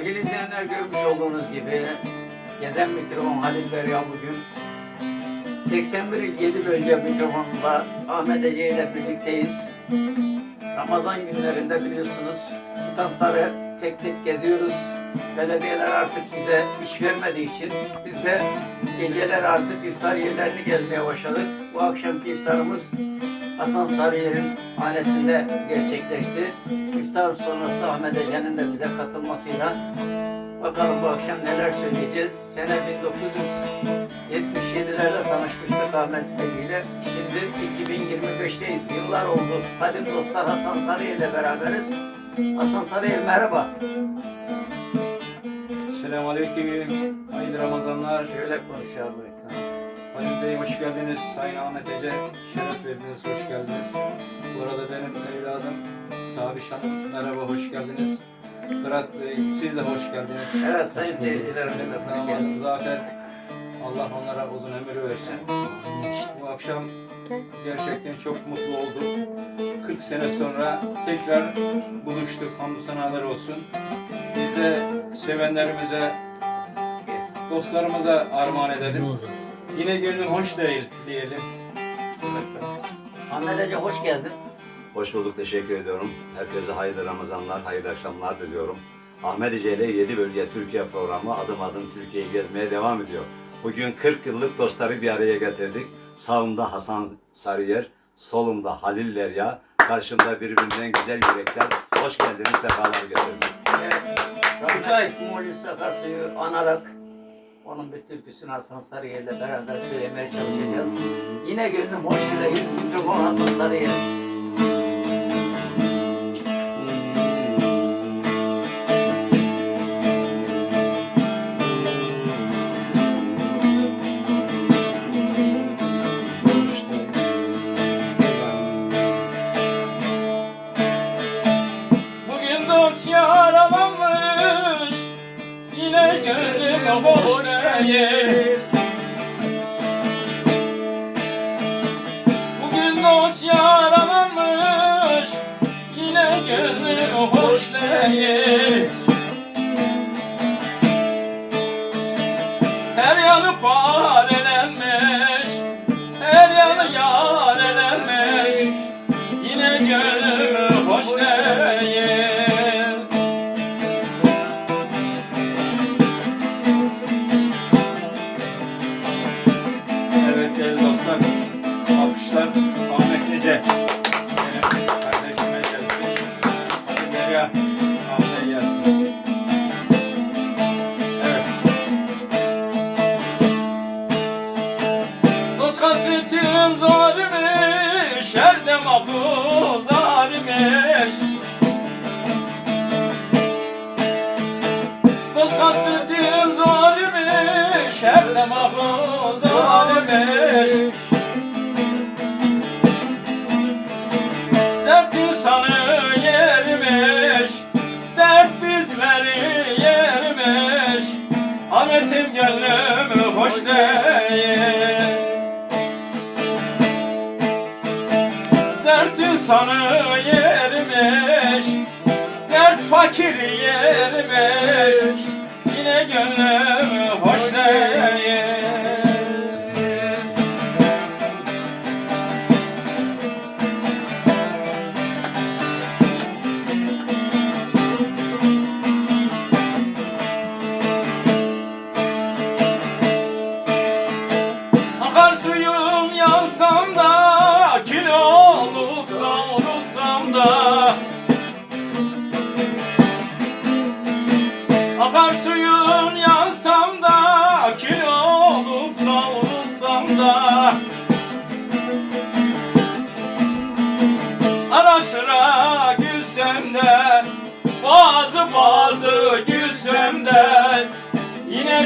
Sevgili izleyenler görmüş olduğunuz gibi Gezen Mikrofon Halil Derya bugün 81 yıl 7 bölge mikrofonunda Ahmet Ece ile birlikteyiz. Ramazan günlerinde biliyorsunuz standları tek tek geziyoruz. Belediyeler artık bize iş vermediği için biz de geceler artık iftar yerlerini gezmeye başladık. Bu akşamki iftarımız Hasan Sarıyer'in hanesinde gerçekleşti. İftar sonrası Ahmet Ece'nin de bize katılmasıyla bakalım bu akşam neler söyleyeceğiz. Sene 1977'lerde tanışmıştık Ahmet Ece ile. Şimdi 2025'teyiz. Yıllar oldu. Kadim dostlar Hasan Sarıyer ile beraberiz. Hasan Sarıyer merhaba. Selamünaleyküm. Hayırlı Ramazanlar. Şöyle konuş abi. Halil Bey hoş geldiniz. Sayın Ahmet Ece şeref verdiniz. Hoş geldiniz. Bu arada benim evladım Sabiş Hanım. Merhaba hoş geldiniz. Fırat Bey siz de hoş geldiniz. Evet sayın seyircilerimiz geldiniz. Zafer Allah onlara uzun ömür versin. Bu akşam gerçekten çok mutlu olduk. 40 sene sonra tekrar buluştuk. Hamdü senalar olsun. Biz de sevenlerimize, dostlarımıza armağan edelim. Yine gönlüm hoş değil diyelim. Ahmet hoş geldin. Hoş bulduk, teşekkür ediyorum. Herkese hayırlı Ramazanlar, hayırlı akşamlar diliyorum. Ahmet Ece ile 7 Bölge Türkiye programı adım adım Türkiye'yi gezmeye devam ediyor. Bugün 40 yıllık dostları bir araya getirdik. Sağımda Hasan Sarıyer, solumda Halil Derya, karşımda birbirinden güzel yürekler. Hoş geldiniz, sefalar getirdiniz. Evet. Rahmetli Muhlis Akarsu'yu anarak onun bir türküsünü Hasan Sarıyer'le beraber söylemeye çalışacağız. Yine gönlüm hoş değil. Mikrofon Hasan Sarıyer. Bugün dost yaralanmış Yine gönlüm hoş değil Bugün dost yaralanmış Yine gönlüm hoş değil Derya Ahmet'e gelsin. Evet. Dost hasretin zarimiş Her dem akıl zarimiş. Dost hasretin zarimiş insanı yermiş Dert fakir yermiş. Yine gönlüm hoş değil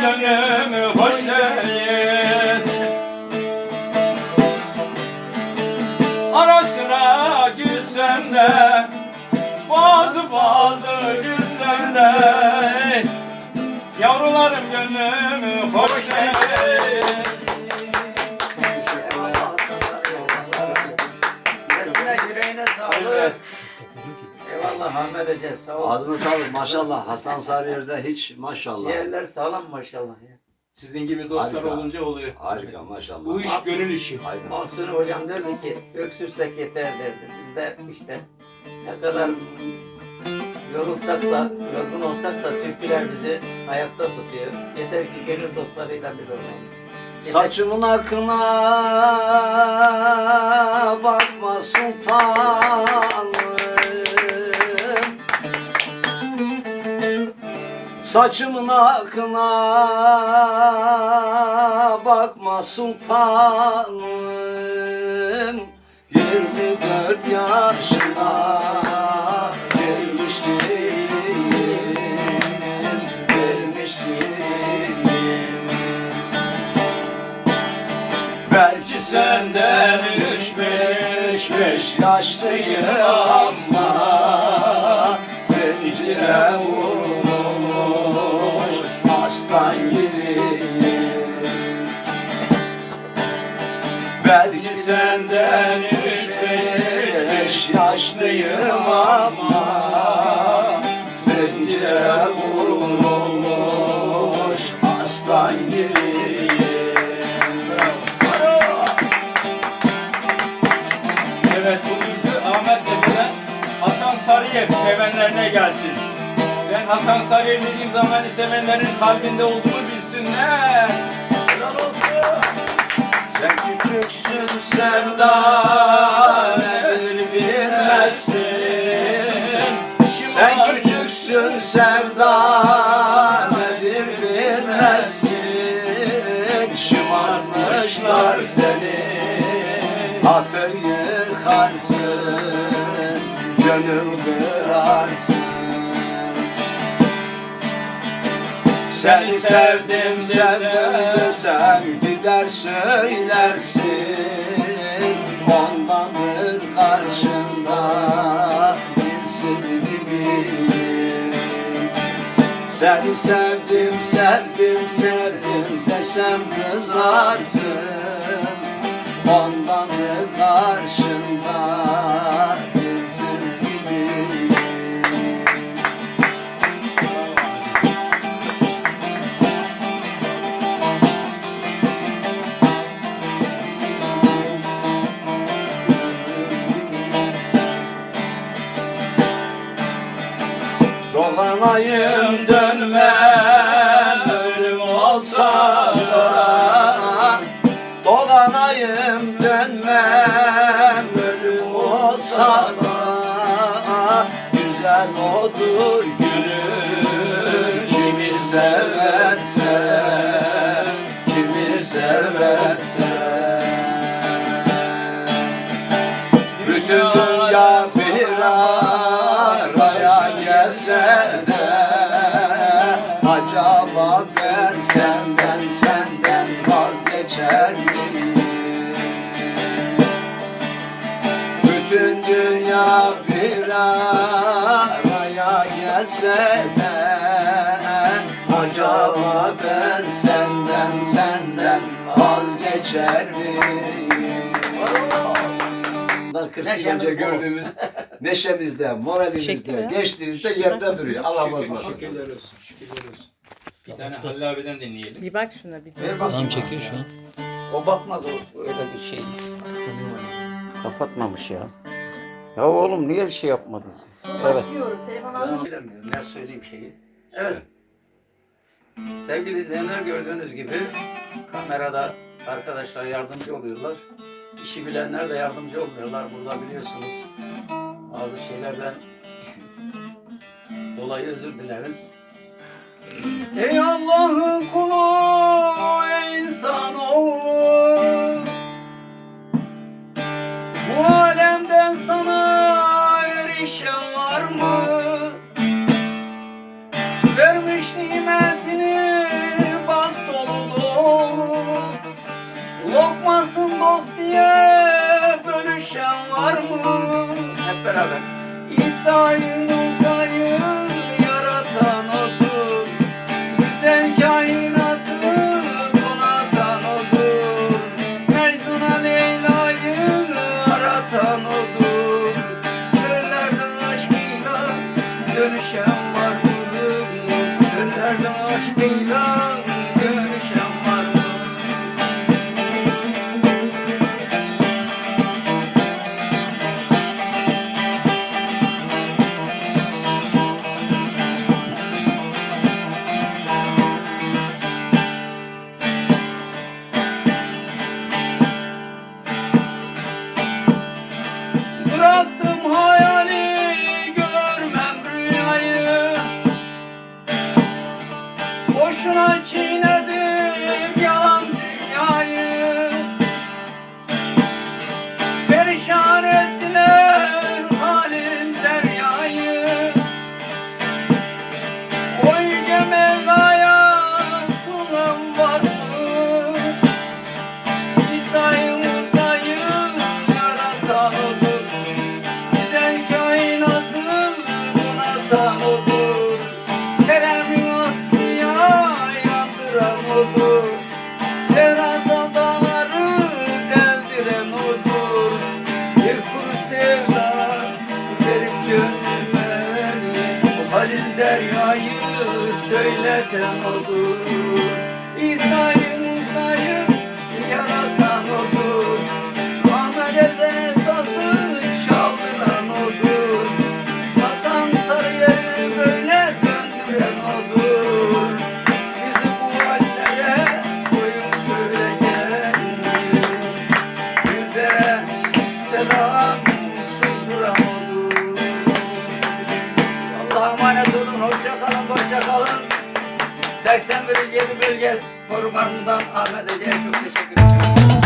Gönlüm hoş değil Ara sıra gülsem de Bazı bazı gülsem de Yavrularım gönlüm hoş Sesine yüreğine sağlık. Evet. Eyvallah Ahmet Ece sağ ol. Ağzına sağlık maşallah. Hasan Sarıyer'de hiç maşallah. Ciğerler sağlam maşallah ya. Sizin gibi dostlar Harika. olunca oluyor. Harika maşallah. Bu iş gönül işi. Aynen. Hocam derdi ki öksürsek yeter derdi. Biz de işte ne kadar yorulsak da, yorgun olsak da türküler bizi ayakta tutuyor. Yeter ki gönül dostlarıyla bir olalım. Saçımın akına bakma sultanım Saçımın akına bakma sultanım. 24 yaşına gelmiş değilim Gelmiş Belki senden üç beş beş yaşlıyım aslan gibiyim Belki senden üç beş yaşlıyım ama Zincire vurmuş aslan gibiyim Evet bugünkü Ahmet Efe'den Hasan Sarıyer sevenlerine gelsin. Ben Hasan Sarıyer dediğim zaman beni sevenlerin kalbinde olduğumu bilsinler. Helal olsun. Sen küçüksün sevda nedir bilmezsin Sen küçüksün sevda nedir bilmezsin Şımarmışlar seni Hatır yıkarsın Gönül kırarsın Seni sevdim sevdim desem gider söylersin. Ondandır karşında bilsin gibiyim Seni sevdim sevdim sevdim desem kızarsın. Ondandır karşında Odur gülüm kimi severse Kimi severse bütün dünya bir araya gelse de Acaba ben senden senden vazgeçer miyim? Bütün dünya bir araya gelse de Acaba ben senden senden vazgeçer miyim? Bunlar 40 yıl Neşemiz önce gördüğümüz neşemizde, moralimizde, geçtiğimizde yerde duruyor. Allah bozmasın. Şükürler olsun. Şükürler olsun. Bir tane Halil abiden dinleyelim. Bir bak şuna bir. Ver bakayım. Tamam çekiyor şu an. O bakmaz o öyle bir şey. Kapatmamış ya. Ya oğlum niye şey yapmadın? Evet. Bilemiyorum ne söyleyeyim şeyi. Evet. Sevgili izleyenler gördüğünüz gibi kamerada arkadaşlar yardımcı oluyorlar. İşi bilenler de yardımcı olmuyorlar. Burada biliyorsunuz bazı şeylerden dolayı özür dileriz. Ey Allah'ın kulu, sorry perişan Krakowów. Bölge Korumanından Ahmet Ece'ye çok teşekkür ederim.